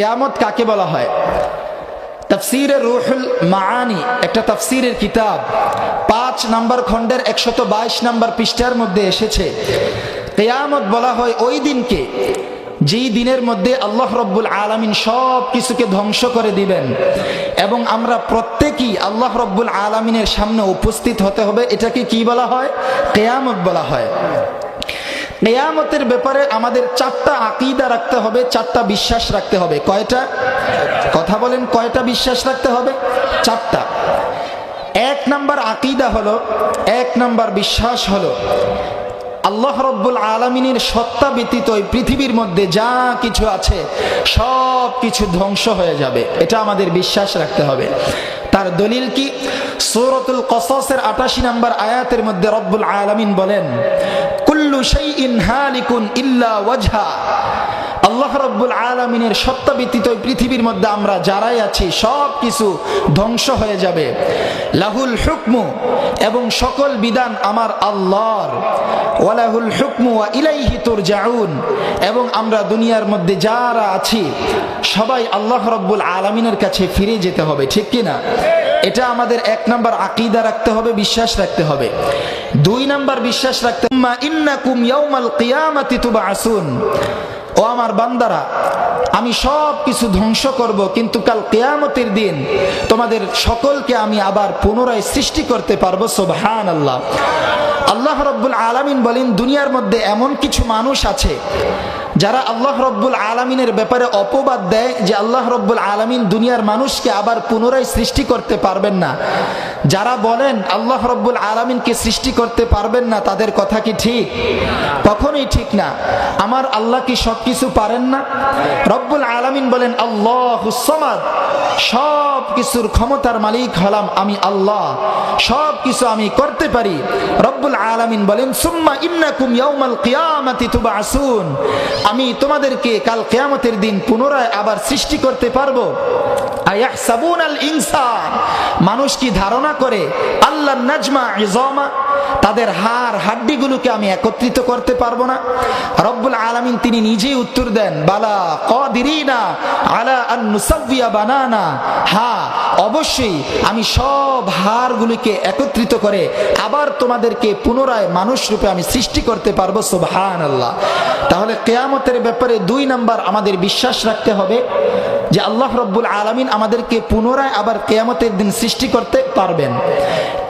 কেয়ামত কাকে বলা হয়? তফসিরের রুহুল মাআনি, একটা তফসিরের কিতাব। পাঁচ নাম্বার খণ্ডের একশত বাইশ নাম্বার পৃষ্ঠার মধ্যে এসেছে, কেয়ামত বলা হয় ওই দিনকে যেই দিনের মধ্যে আল্লাহ রব্বুল আলমিন সব কিছুকে ধ্বংস করে দিবেন। এবং আমরা প্রত্যেকেই আল্লাহ রব্বুল আলমিনের সামনে উপস্থিত হতে হবে। এটাকে কি বলা হয়? কেয়ামত বলা হয়। কেয়ামতের ব্যাপারে আমাদের চারটা আকিদা রাখতে হবে, চারটা বিশ্বাস রাখতে হবে। কয়টা? কথা বলেন, কয়টা বিশ্বাস রাখতে হবে? চারটা। এক নাম্বার আকিদা হলো, এক নাম্বার বিশ্বাস হলো, আল্লাহ রব্বুল আলমিনের সত্তা ব্যতীত এই পৃথিবীর মধ্যে যা কিছু আছে, সব কিছু ধ্বংস হয়ে যাবে। এটা আমাদের বিশ্বাস রাখতে হবে। তার দলিল কি? সৌরতুল কসসের আটাশি নাম্বার আয়াতের মধ্যে রব্বুল আলমিন বলেন কুল্লু শাইইন হালিকুন ইল্লা ওয়াজহা। আল্লাহ রব্বুল আলমিনের সত্তা ব্যতীত পৃথিবীর মধ্যে আমরা যারাই আছি সব কিছু ধ্বংস হয়ে যাবে। লাহুল হুকমু এবং সকল বিধান আমার আল্লাহর। ওয়ালাহুল হুকমু ইলাইহি তুরজাউন। এবং আমরা দুনিয়ার মধ্যে যারা আছি, সবাই আল্লাহ রব্বুল আলমিনের কাছে ফিরে যেতে হবে, ঠিক কি না এটা আমাদের এক নাম্বার আকিদা রাখতে হবে, বিশ্বাস রাখতে হবে। দুই নাম্বার বিশ্বাস রাখতে তুবাসুন। ও আমার বান্দারা, আমি সব কিছু ধ্বংস করব, কিন্তু কাল কেয়ামতের দিন তোমাদের সকলকে আমি আবার পুনরায় সৃষ্টি করতে পারব সোবহান আল্লাহ আল্লাহ রব্বুল আলামিন বলেন, দুনিয়ার মধ্যে এমন কিছু মানুষ আছে যারা আল্লাহ রব্বুল আলমিনের ব্যাপারে অপবাদ দেয় যে আল্লাহ রব্বুল আলমিন দুনিয়ার মানুষকে আবার পুনরায় সৃষ্টি করতে পারবেন না। যারা বলেন আল্লাহ রব্বুল আলমিনকে সৃষ্টি করতে পারবেন না, তাদের কথা কি ঠিক? কখনোই ঠিক না। আমার আল্লাহ কি সব কিছু পারেন না? রব্বুল আলমিন বলেন, আল্লাহ সমাদ সব কিছুর ক্ষমতার মালিক হলাম আমি আল্লাহ। সব কিছু আমি করতে পারি। রব্বুল আলমিন বলেন, সুম্মা ইন্নাকুম ইয়াউমাল কিয়ামাতি তুবাসুন। আমি তোমাদেরকে কাল কেয়ামতের দিন পুনরায় আবার সৃষ্টি করতে পারব। মানুষ কি ধারণা করে, আল্লাহ নাজমা তাদের হার হাড্ডিগুলোকে আমি একত্রিত করতে পারব না। রব্বুল আলামিন তিনি নিজেই উত্তর দেন, বালা কদিরিনা আলা বানানা। হা অবশ্যই আমি সব হাড়গুলিকে একত্রিত করে আবার তোমাদেরকে পুনরায় মানুষ রূপে আমি সৃষ্টি করতে পারব সুবহান আল্লাহ তাহলে কেয়ামতের ব্যাপারে দুই নাম্বার আমাদের বিশ্বাস রাখতে হবে যে আল্লাহ রব্বুল আলমিন আমাদেরকে পুনরায় আবার কেয়ামতের দিন সৃষ্টি করতে পারবেন।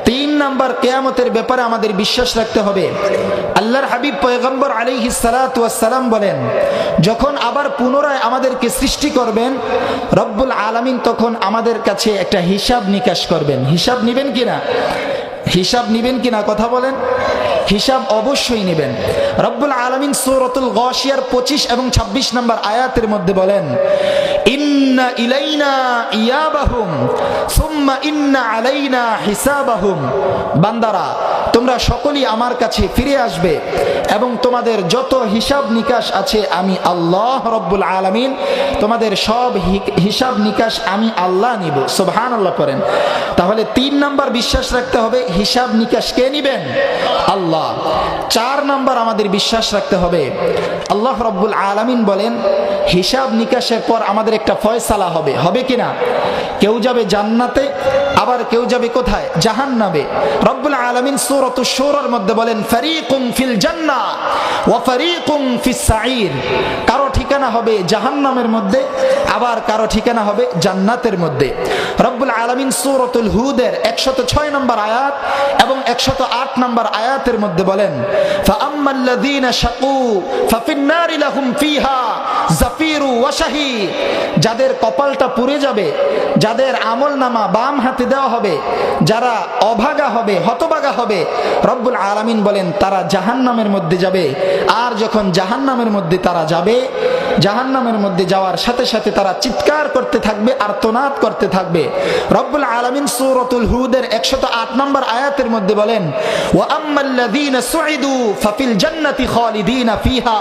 তিন নাম্বার কেয়ামতের ব্যাপারে আমাদের বিশ্বাস রাখতে হবে। আল্লাহর হাবিব পয়গম্বর আলী সালাম বলেন, যখন আবার পুনরায় আমাদেরকে সৃষ্টি করবেন, রব্বুল আলমিন তখন আমাদের কাছে একটা হিসাব নিকাশ করবেন। হিসাব নিবেন কিনা? হিসাব নিবেন কিনা? কথা বলেন। হিসাব অবশ্যই নেবেন। রব্বুল আলমিন সৌরতুল গশিয়ার পঁচিশ এবং ২৬ নম্বর আয়াতের মধ্যে বলেন ইন্না ইলাইনা ইয়াবাহুম, সুম্মা ইন্না আলাইনা হিসাবাহুম। বান্দারা, তোমরা সকলেই আমার কাছে ফিরে আসবে এবং তোমাদের যত হিসাব নিকাশ আছে আমি আল্লাহ রব্বুল তোমাদের সব হিসাব নিকাশ আমি আল্লাহ নিব। সোবহান আল্লাহ করেন তাহলে তিন নাম্বার বিশ্বাস রাখতে হবে, হিসাব নিকাশ কে নিবেন? আল্লাহ। চার নাম্বার আমাদের বিশ্বাস রাখতে হবে, আল্লাহ রব্বুল আলমিন বলেন, হিসাব নিকাশের পর আমাদের একটা ফয়সালা হবে। হবে কিনা? কেউ যাবে জান্নাতে, আবার কেউ যাবে কোথায়? জাহান নামে রব্বুল আলমিন সুরত সুরের মধ্যে বলেন ফারিকুম ফিল জান্না ও ফারিকুম ফিল সাঈর। কারও ঠিকানা হবে জাহান নামের মধ্যে, আবার কারও ঠিকানা হবে জান্নাতের মধ্যে। রব্বুল আলমিন সুরতুল হুদের একশত ছয় নম্বর আয়াত এবং একশত আট নম্বর আয়াতের মধ্যে বলেন যাদের কপালটা পুড়ে যাবে, যাদের আমল নামা বাম হাতে দেওয়া হবে, যারা অভাগা হবে হতবাগা হবে, রব্বুল আলামিন বলেন, তারা জাহান্নামের মধ্যে যাবে। আর যখন জাহান্নামের মধ্যে তারা যাবে জাহান্নামের মধ্যে যাওয়ার সাথে সাথে তারা চিৎকার করতে থাকবে, আর্তনাদ করতে থাকবে। রব্বুল আলমিন সুরতুল হুদের 108 নম্বর আয়াতের মধ্যে বলেন ও আম্মাল্লাদিন সুইদু, ফাফিল জান্নাতি খালিদিনা ফিহা।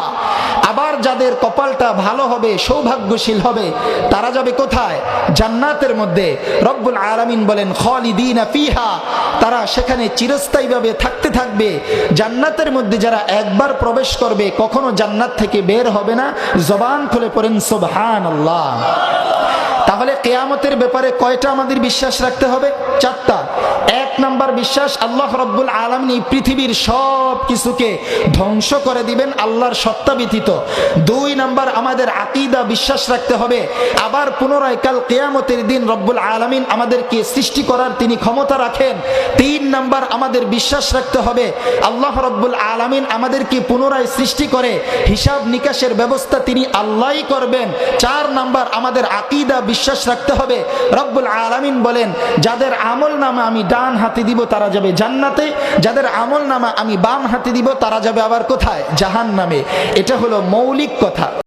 আবার যাদের কপালটা ভালো হবে, সৌভাগ্যশীল হবে, তারা যাবে কোথায়? জান্নাতের মধ্যে। রব্বুল আলামিন বলেন, খালিদিন ফিহা। তারা সেখানে চিরস্থায়ীভাবে থাকতে থাকবে। জান্নাতের মধ্যে যারা একবার প্রবেশ করবে, কখনো জান্নাত থেকে বের হবে না। জবান খুলে পড়েন, সুবহানাল্লাহ। তাহলে কেয়ামতের ব্যাপারে কয়টা আমাদের বিশ্বাস রাখতে হবে? চারটা। এক নাম্বার বিশ্বাস, আল্লাহ রব্বুল আলমিন পৃথিবীর সব কিছুকে ধ্বংস করে দিবেন, আল্লাহর সত্তা ব্যতীত। দুই নাম্বার, আমাদের আকিদা বিশ্বাস রাখতে হবে, আবার পুনরায় কাল কেয়ামতের দিন রব্বুল আলমিন আমাদেরকে সৃষ্টি করার তিনি ক্ষমতা রাখেন। তিন নাম্বার, আমাদের বিশ্বাস রাখতে হবে, আল্লাহ রব্বুল আলমিন আমাদেরকে পুনরায় সৃষ্টি করে হিসাব নিকাশের ব্যবস্থা তিনি আল্লাহই করবেন। চার নাম্বার, আমাদের আকিদা বিশ্বাস রাখতে হবে। রব্বুল আলামিন বলেন, যাদের আমল নামা আমি ডান হাতে দিব, তারা যাবে জান্নাতে। যাদের আমল নামা আমি বাম হাতে দিব, তারা যাবে আবার কোথায়? জাহান নামে এটা হলো মৌলিক কথা।